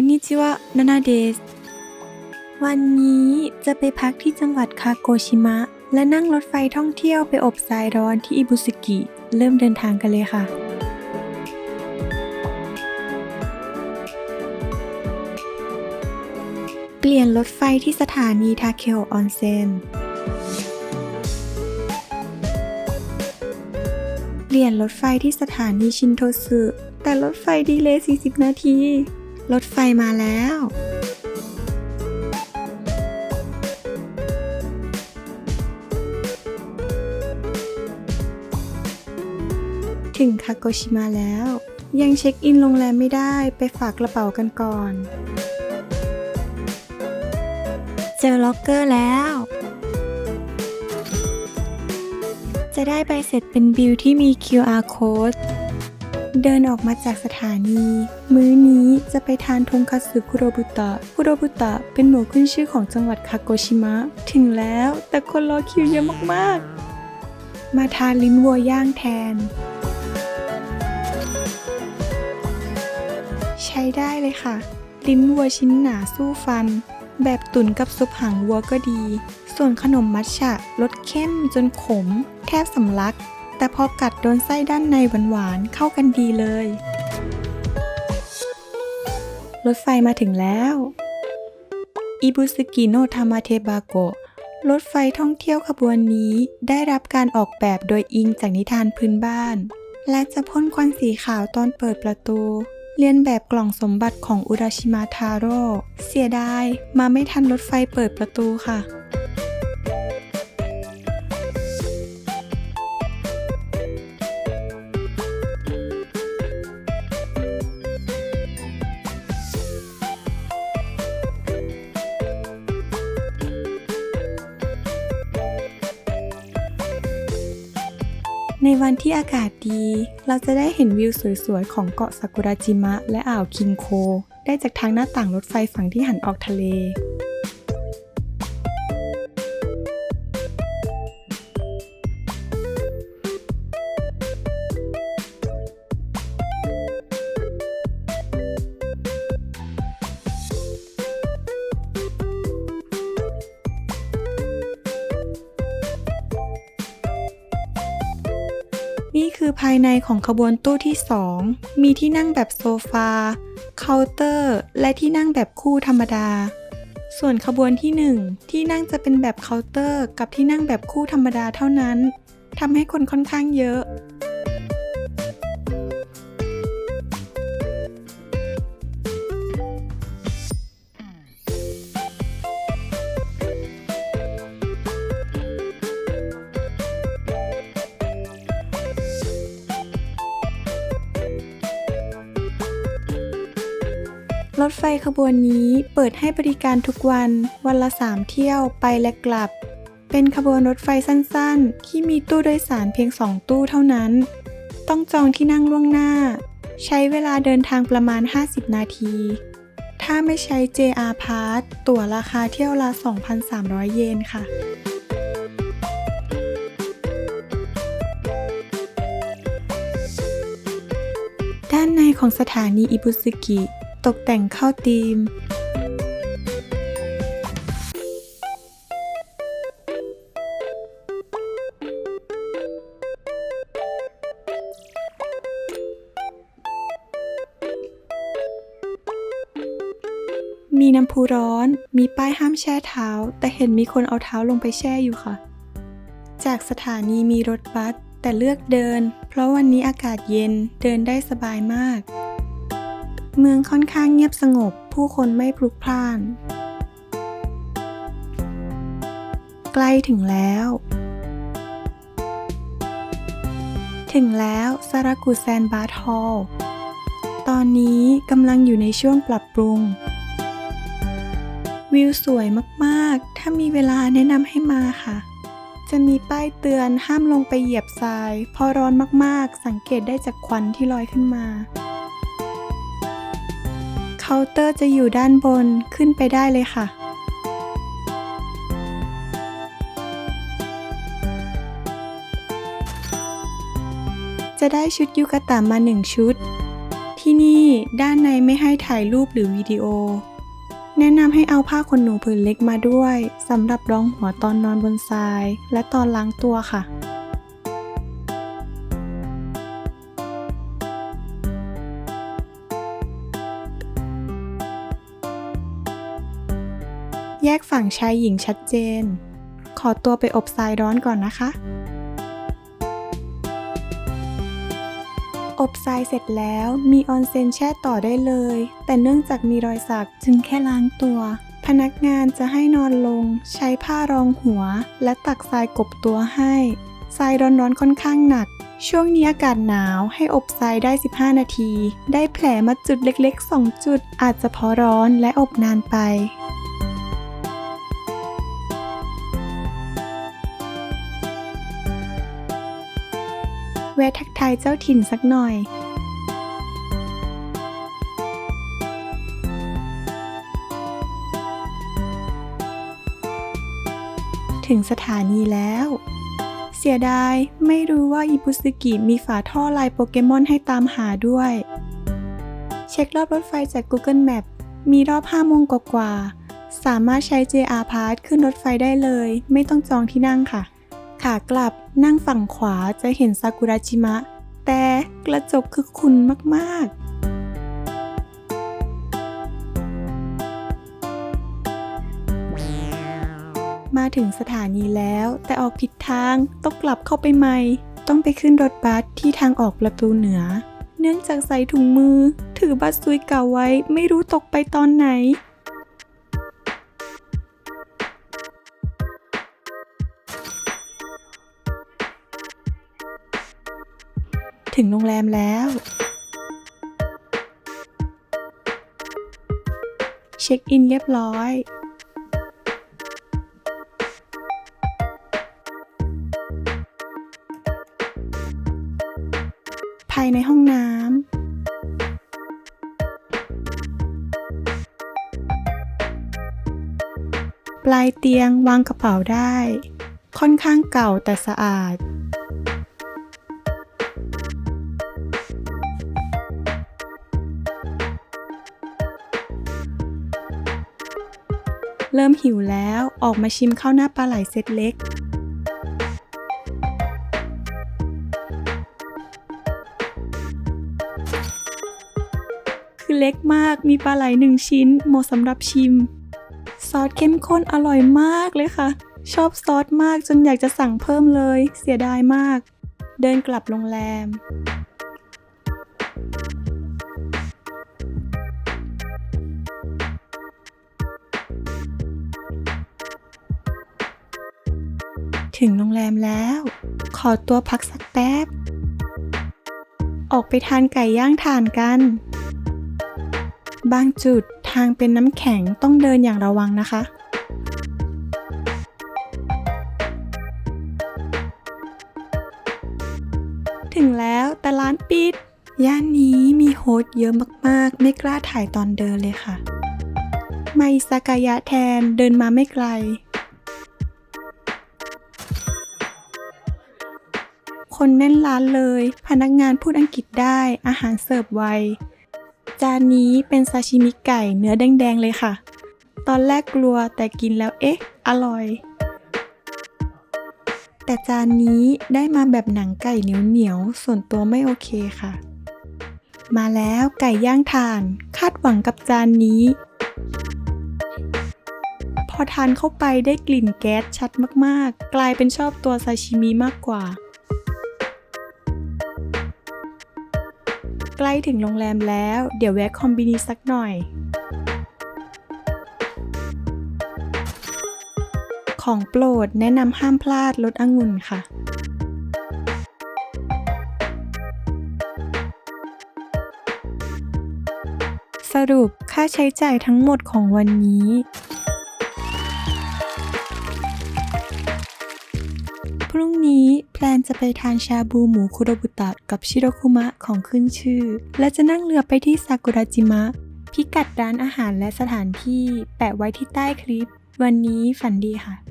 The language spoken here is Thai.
นนิจิวะนานาเดสวันนี้จะไปพักที่จังหวัดคาโกชิมะ และนั่งรถไฟท่องเที่ยวไปอบทรายร้อนที่อิบุสกิ เริ่มเดินทางกันเลยค่ะเปลี่ยนรถไฟที่สถานีทาเคโอออนเซ็น เปลี่ยนรถไฟที่สถานีชินโทสึ แต่รถไฟดีเลย์ 40 นาที รถไฟมาแล้ว ถึงคาโกชิมะแล้ว ยังเช็คอินโรงแรมไม่ได้ไปฝากกระเป๋ากันก่อน เจอล็อกเกอร์แล้ว จะได้ใบเสร็จเป็นบิลที่มี QR code เดินออกมาจากสถานี มื้อนี้จะไปทานทงคัตสึคุโรบุตะ คุโรบุตะเป็นหมูขึ้นชื่อของจังหวัดคาโกชิมะ ถึงแล้วแต่คนรอคิวเยอะมากๆ มาทานลิ้นวัวย่างแทน ใช้ได้เลยค่ะ ลิ้นวัวชิ้นหนาสู้ฟัน แบบตุ๋นกับซุปหางวัวก็ดี ส่วนขนมมัทฉะรสเข้มจนขม แทบสำลัก แต่พอกัดโดนไส้ด้านในหวานๆเข้ากันดีเลย รถไฟมาถึงแล้วอิบุสกิโนทามาเทบาโกะรถไฟท่องเที่ยวขบวนนี้ได้รับการออกแบบโดยอิงจากนิทานพื้นบ้าน และจะพ่นควันสีขาวตอนเปิดประตูเลียนแบบกล่องสมบัติของอุราชิมาทาโร่เสียดาย มาไม่ทันรถไฟเปิดประตูค่ะ ในวันที่อากาศดี เราจะได้เห็นวิวสวยๆ ของเกาะซากุระจิมะและอ่าวคิงโค ได้จากทางหน้าต่างรถไฟฝั่งที่หันออกทะเล คือภายในของขบวนตู้ที่ 2 มีที่นั่งแบบโซฟา เคาน์เตอร์ และที่นั่งแบบคู่ธรรมดา ส่วนขบวนที่ 1 ที่นั่งจะเป็นแบบเคาน์เตอร์ กับที่นั่งแบบคู่ธรรมดาเท่านั้นทำให้คนค่อนข้างเยอะ รถไฟขบวนนี้เปิดให้บริการทุกวัน วันละ 3 เที่ยวไปและกลับ เป็นขบวนรถไฟสั้นๆ ที่มีตู้โดยสารเพียง 2 ตู้เท่านั้น ต้องจองที่นั่งล่วงหน้า ใช้เวลาเดินทางประมาณ 50 นาที ถ้าไม่ใช้ JR Pass ตั๋วราคาเที่ยวละ 2,300 เยนค่ะด้านในของสถานีอิบุสกิ ตกแต่งเข้าธีม มีน้ำพุร้อน มีป้ายห้ามแช่เท้า แต่เห็นมีคนเอาเท้าลงไปแช่อยู่ค่ะ จากสถานีมีรถบัสแต่เลือกเดิน เพราะวันนี้อากาศเย็นเดินได้สบายมาก เมืองค่อนข้างเงียบสงบ ผู้คนไม่พลุกพล่าน ใกล้ถึงแล้ว ถึงแล้วซารากุแซนบาร์ทอลตอนนี้กำลังอยู่ในช่วงปรับปรุง วิวสวยมากๆ ถ้ามีเวลาแนะนำให้มาค่ะ จะมีป้ายเตือนห้ามลงไปเหยียบทรายพราะร้อนมากๆ สังเกตได้จากควันที่ลอยขึ้นมา เคาน์เตอร์จะอยู่ด้านบนขึ้นไปได้เลยค่ะ จะได้ชุดยูกะตะมาหนึ่งชุด ที่นี่ด้านในไม่ให้ถ่ายรูปหรือวิดีโอ แนะนำให้เอาผ้าขนหนูผืนเล็กมาด้วยสำหรับรองหัวตอนนอนบนทราย และตอนล้างตัวค่ะ แยกฝั่งชายหญิงชัดเจน ขอตัวไปอบทรายร้อนก่อนนะคะ อบทรายเสร็จแล้วมีออนเซ็นแช่ต่อได้เลย แต่เนื่องจากมีรอยสักจึงแค่ล้างตัว พนักงานจะให้นอนลง ใช้ผ้ารองหัว และตักทรายกบตัวให้ ทรายร้อนๆค่อนข้างหนัก ช่วงนี้อากาศหนาวให้อบทรายได้ 15 นาที ได้แผลมาจุดเล็กๆ 2 จุด อาจจะเพราะร้อนและอบนานไป แวะทักทายเจ้าถิ่นสักหน่อยถึงสถานีแล้ว เสียดายไม่รู้ว่าอิบุสึกิมีฝาท่อลายโปเกมอนให้ตามหาด้วย เช็ครอบรถไฟจาก Google Map มีรอบ5โมงกว่า สามารถใช้ JR Pass ขึ้นรถไฟได้เลย ไม่ต้องจองที่นั่งค่ะ ขากลับนั่งฝั่งขวาจะเห็นซากุระจิมะ แต่กระจกคือคุณมากๆมาถึงสถานีแล้วแต่ออกผิดทางต้องกลับเข้าไปใหม่ ต้องไปขึ้นรถบัสที่ทางออกประตูเหนือ เนื่องจากใส่ถุงมือ ถือบัตรซุยเก่าไว้ไม่รู้ตกไปตอนไหน ถึงโรงแรมแล้ว เช็คอินเรียบร้อยภายในห้องน้ำ ปลายเตียงวางกระเป๋าได้ ค่อนข้างเก่าแต่สะอาด เริ่มหิวแล้วออกมาชิมข้าวหน้าปลาไหลเซตเล็ก คือเล็กมากมีปลาไหลหนึ่งชิ้นเหมาะสำหรับชิม ซอสเข้มข้นอร่อยมากเลยค่ะ ชอบซอสมากจนอยากจะสั่งเพิ่มเลย เสียดายมาก เดินกลับโรงแรม ถึงโรงแรมแล้ว ขอตัวพักสักแป๊บ ออกไปทานไก่ย่างถ่านกัน บางจุดทางเป็นน้ำแข็งต้องเดินอย่างระวังนะคะ ถึงแล้วแต่ร้านปิด ย่านนี้มีโฮสเยอะมากๆ ไม่กล้าถ่ายตอนเดินเลยค่ะ ไมซากายะแทนเดินมาไม่ไกล คนแน่นร้านเลย พนักงานพูดอังกฤษได้ อาหารเสิร์ฟไว จานนี้เป็นซาชิมิไก่เนื้อแดงๆเลยค่ะ ตอนแรกกลัวแต่กินแล้วเอ๊ะ อร่อย แต่จานนี้ได้มาแบบหนังไก่เหนียวๆ ส่วนตัวไม่โอเคค่ะ มาแล้วไก่ย่างถ่าน คาดหวังกับจานนี้ พอทานเข้าไปได้กลิ่นแก๊สชัดมากๆ กลายเป็นชอบตัวซาชิมิมากกว่า ใกล้ถึงโรงแรมแล้ว เดี๋ยวแวะคอมบินีสักหน่อย ของโปรดแนะนำห้ามพลาดรสองุ่นค่ะสรุปค่าใช้จ่ายทั้งหมดของวันนี้ พลนจะไปทานชาบูหมูคุโรบุตะกับชิโรคุมะของขึ้นชื่อ และจะนั่งเรือไปที่ซากุระจิมะ พิกัดร้านอาหารและสถานที่แปะไว้ที่ใต้คลิป วันนี้ฝันดีค่ะ